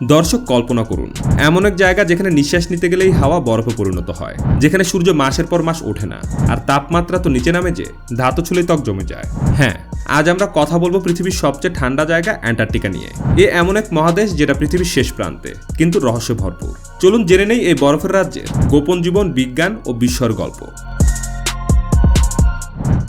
দর্শক কল্পনা করুন, এমন এক জায়গা যেখানে নিঃশ্বাস নিতে গেলেই হাওয়া বরফে পরিণত হয়, যেখানে সূর্য মাসের পর মাস ওঠে না, আর তাপমাত্রা তো নিচে নামে যে, ধাতু ছুলে ত্বক জমে যায়। হ্যাঁ আজ আমরা কথা বলব পৃথিবীর সবচেয়ে ঠান্ডা জায়গা অ্যান্টার্কটিকা নিয়ে। এ এমন এক মহাদেশ যেটা পৃথিবীর শেষ প্রান্তে, কিন্তু রহস্য ভরপুর। চলুন জেনে নেই এই বরফের রাজ্যের গোপন জীবন, বিজ্ঞান ও বিস্ময়ের গল্প।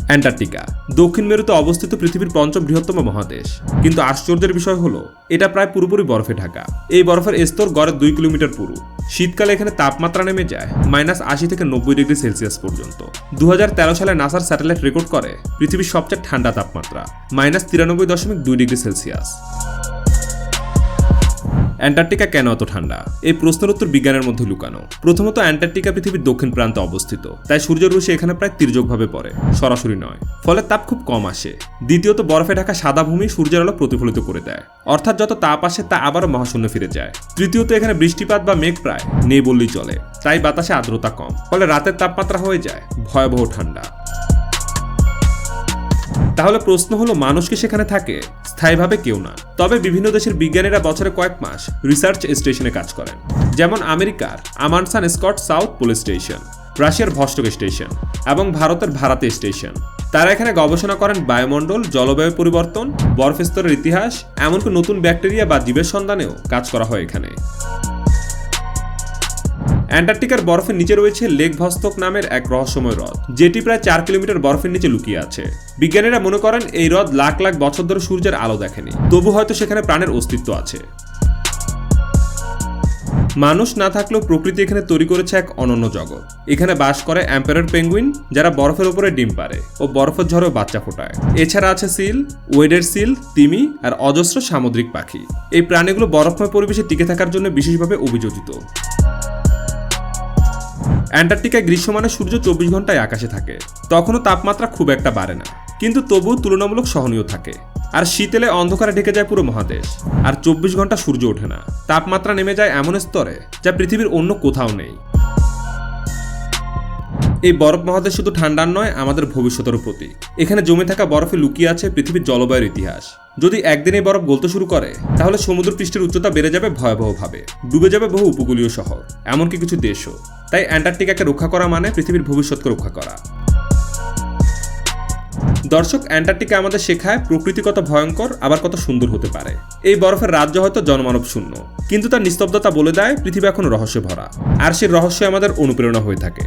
অ্যান্টার্কটিকা। দক্ষিণ মেরুতে অবস্থিত পৃথিবীর পঞ্চম বৃহত্তম মহাদেশ। কিন্তু আশ্চর্যের বিষয় হলো, এটা প্রায় পুরোপুরি বরফে ঢাকা। এই বরফের স্তর গড়ে দুই কিলোমিটার পুরু। শীতকালে এখানে তাপমাত্রা নেমে যায়, মাইনাস আশি থেকে নব্বই ডিগ্রি সেলসিয়াস পর্যন্ত। দু হাজার তেরো সালে নাসার স্যাটেলাইট রেকর্ড করে পৃথিবীর সবচেয়ে ঠান্ডা তাপমাত্রা, মাইনাস তিরানব্বই দশমিক দুই ডিগ্রি সেলসিয়াস। অ্যান্টার্কটিকা কেন এত ঠান্ডা? এই প্রশ্নের উত্তর বিজ্ঞানের মধ্যে লুকানো। প্রথমত, অ্যান্টার্কটিকা পৃথিবীর দক্ষিণ প্রান্তে অবস্থিত, তাই সূর্যের রশ্মি এখানে প্রায় তির্যকভাবে পড়ে, সরাসরি নয়। ফলে তাপ খুব কম আসে। দ্বিতীয়ত, বরফে ঢাকা সাদা ভূমি সূর্যের আলো প্রতিফলিত করে দেয়। অর্থাৎ যত তাপ আসে, তা আবারও মহাশূন্য ফিরে যায়। তৃতীয়ত, এখানে বৃষ্টিপাত বা মেঘ প্রায় নেই বললেই চলে, তাই বাতাসে আর্দ্রতা কম, ফলে রাতের তাপমাত্রা হয়ে যায়। ভয়াবহ ঠান্ডা। তাহলে প্রশ্ন হলো, মানুষ কি সেখানে থাকে? স্থায়ীভাবে কেউ না। তবে বিভিন্ন দেশের বিজ্ঞানীরা বছরে কয়েক মাস রিসার্চ স্টেশনে কাজ করেন। যেমন আমেরিকার Amundsen Scott South police station, রাশিয়ার ভস্টক স্টেশন এবং ভারতের ভারাতে স্টেশন। তারা এখানে গবেষণা করেন বায়ুমণ্ডল, জলবায়ু পরিবর্তন, বরফ স্তরের ইতিহাস, এমনকি নতুন ব্যাকটেরিয়া বা জীবের সন্ধানেও কাজ করা হয় এখানে। অ্যান্টার্কটিকার বরফের নিচে রয়েছে লেক ভস্তক নামের এক রহস্যময় হ্রদ, যেটি প্রায় চার কিলোমিটার বরফের নিচে লুকিয়ে আছে। বিজ্ঞানীরা মনে করেন এই হ্রদ লাখ লাখ বছর ধরে সূর্যের আলো দেখেনি, তবু হয়তো সেখানে প্রাণের অস্তিত্ব আছে। মানুষ না থাকলেও প্রকৃতি এখানে তৈরি করেছে এক অনন্য জগৎ। এখানে বাস করে অ্যাম্পায়ার পেঙ্গুইন, যারা বরফের উপরে ডিম পারে ও বরফের ঝড়েও বাচ্চা ফোটায়। এছাড়া আছে সিল, ওয়েডের সিল, তিমি আর অজস্র সামুদ্রিক পাখি। এই প্রাণীগুলো বরফময় পরিবেশে টিকে থাকার জন্য বিশেষভাবে অভিযোজিত। অ্যান্টার্কটিকায় গ্রীষ্মমানে সূর্য চব্বিশ ঘন্টায় আকাশে থাকে। তখনও তাপমাত্রা খুব একটা বাড়ে না। কিন্তু তবুও তুলনামূলক সহনীয় থাকে। আর শীতেলে অন্ধকারে ঢেকে যায় পুরো মহাদেশ। আর চব্বিশ ঘণ্টা সূর্য ওঠে না। তাপমাত্রা নেমে যায় এমন স্তরে যা পৃথিবীর অন্য কোথাও নেই। এই বরফ মহাদেশ শুধু ঠান্ডার নয়, আমাদের ভবিষ্যতের প্রতীক। এখানে জমে থাকা বরফে লুকিয়ে আছে পৃথিবীর জলবায়ুর ইতিহাস। যদি একদিন এই বরফ গলতে শুরু করে, তাহলে সমুদ্র পৃষ্ঠের উচ্চতা বেড়ে যাবে ভয়াবহভাবে। ডুবে যাবে বহু উপকূলীয় শহর, এমনকি কিছু দেশও। তাই অ্যান্টার্কটিকাকে রক্ষা করা মানে পৃথিবীর ভবিষ্যৎকে রক্ষা করা। দর্শক, অ্যান্টার্কটিকা আমাদের শেখায় প্রকৃতি কত ভয়ঙ্কর, আবার কত সুন্দর হতে পারে। এই বরফের রাজ্য হয়তো জনমানব শূন্য, কিন্তু তার নিস্তব্ধতা বলে দেয় পৃথিবী এখন রহস্যে ভরা আর সেই রহস্য আমাদের অনুপ্রেরণা হয়ে থাকে।